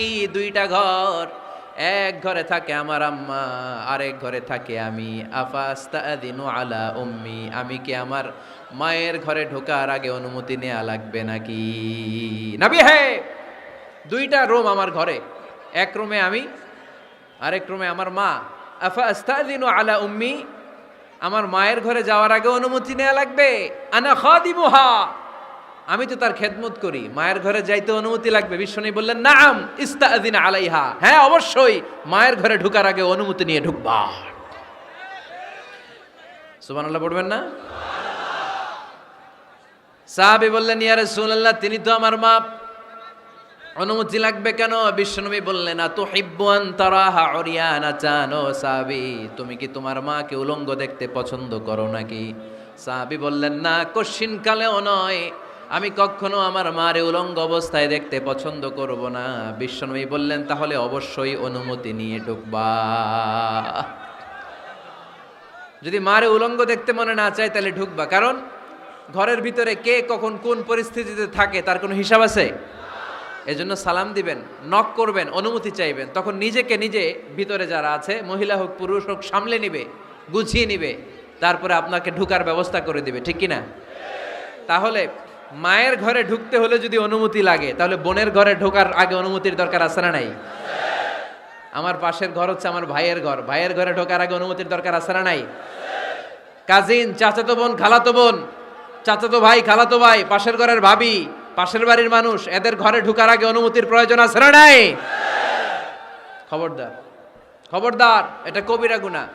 থাকি দুইটা ঘর। এক ঘরে থাকে আমার আম্মা, আরেক ঘরে থাকে আমি। আফাস্তাদিনু আলা উম্মি, আমি কি আমার মায়ের ঘরে ঢোকার আগে অনুমতি নেওয়া লাগবে নাকি? নাবি হে, দুইটা রুম আমার ঘরে। এক রুমে আমি, আরেক রুমে আমার মা। আফাস্তাদিনু আলা উম্মি, আমার মায়ের ঘরে যাওয়ার আগে অনুমতি নেওয়া লাগবে। আনা খাদিমুহা। আমি তো তার খেদমত করি। মায়ের ঘরে যাইতে অনুমতি লাগবে। বিশ্বনী বললেন, নাম ইস্তাদিন আলাইহা। হ্যাঁ অবশ্যই, মায়ের ঘরে ঢুকার আগে অনুমতি নিয়ে ঢুকবা। সুবহানাল্লাহ, পড়বেন না? সাহাবি বললেন, ইয়া রাসূলুল্লাহ, তিনি তো আমার মা অনুমতি লাগবে কেন? বিশ্বনবী বললেন না তো হিব্বান তারাহা অরিয়ানা চানো সাবি তুমি কি তোমার মাকে উলঙ্গ দেখতে পছন্দ করো নাকি? সাহাবি বললেন, না কশিন কালেও নয়। আমি কখনো আমার মারে উলঙ্গ অবস্থায় দেখতে পছন্দ করব না। বিশ্বনবী বললেন, তাহলে অবশ্যই অনুমতি নিয়ে ঢুকবা। যদি মারে উলঙ্গ দেখতে মনে না চায়, তাহলে ঢুকবা। কারণ ঘরের ভিতরে কে কখন কোন পরিস্থিতিতে থাকে, তার কোনো হিসাব আছে? এজন্য সালাম দিবেন, নক করবেন, অনুমতি চাইবেন। তখন নিজেকে নিজে ভিতরে যারা আছে, মহিলা হোক, পুরুষ হোক, সামলে নিবে, গুছিয়ে নিবে। তারপরে আপনাকে ঢুকার ব্যবস্থা করে দিবে, ঠিক কি না তাহলে মায়ের ঘরে ঢুকতে হলে যদি অনুমতি লাগে, তাহলে বোনের ঘরে ঢোকার আগে অনুমতির দরকার আছে না নাই? আমার পাশের ঘর হচ্ছে আমার ভাইয়ের ঘর। ভাইয়ের ঘরে ঢোকার আগে অনুমতির দরকার আছে না নাই? কাজিন, চাচাতো বোন, খালাতো বোন, চাচাতো ভাই, খালাতো ভাই, পাশের ঘরের ভাবি, পাশের বাড়ির মানুষ, এদের ঘরে ঢুকার আগে অনুমতির প্রয়োজন আছে না নাই? খবরদার খবরদার, এটা কবিরা গুণা।